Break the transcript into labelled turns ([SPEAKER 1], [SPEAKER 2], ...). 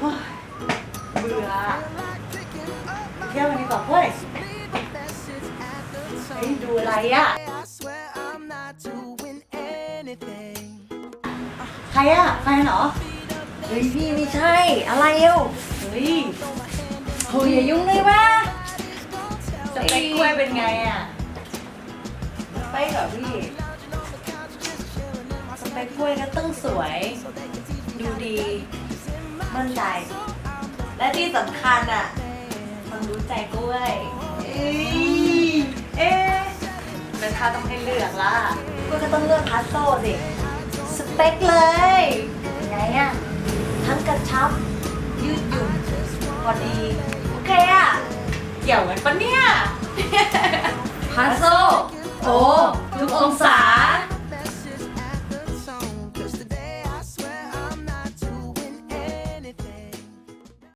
[SPEAKER 1] เบื่อเที่ยววันดีกว่าเว้ยไอ้ดูอะไรอะ ใครอะแฟนเหรอ
[SPEAKER 2] เฮ้ยพี่ไม่ใช่ อะไรเอ้ว
[SPEAKER 1] เฮ้ย
[SPEAKER 2] โอ้ยอย่ายุ่งเลยวะ
[SPEAKER 1] สเปคกล้วยเป็นไงอะสเปคเหรอพี่สเปคกล้วยก็ต้องสวย ดูดี มั่นใจ และที่สำคัญอะมันรู้ใจกล้วยเอ้ยเอ๊ะแล้วถ้าต้องให้เลือกล่ะก
[SPEAKER 2] ล้วยก็ต้องเลือกพ
[SPEAKER 1] ัสโซสิ
[SPEAKER 2] สเปคเลย
[SPEAKER 1] ไงอะทั้งกระชับยืดหยุ่นพอดี โอเคอะ เกี่ยวกันปะเนี่ยพัสโซ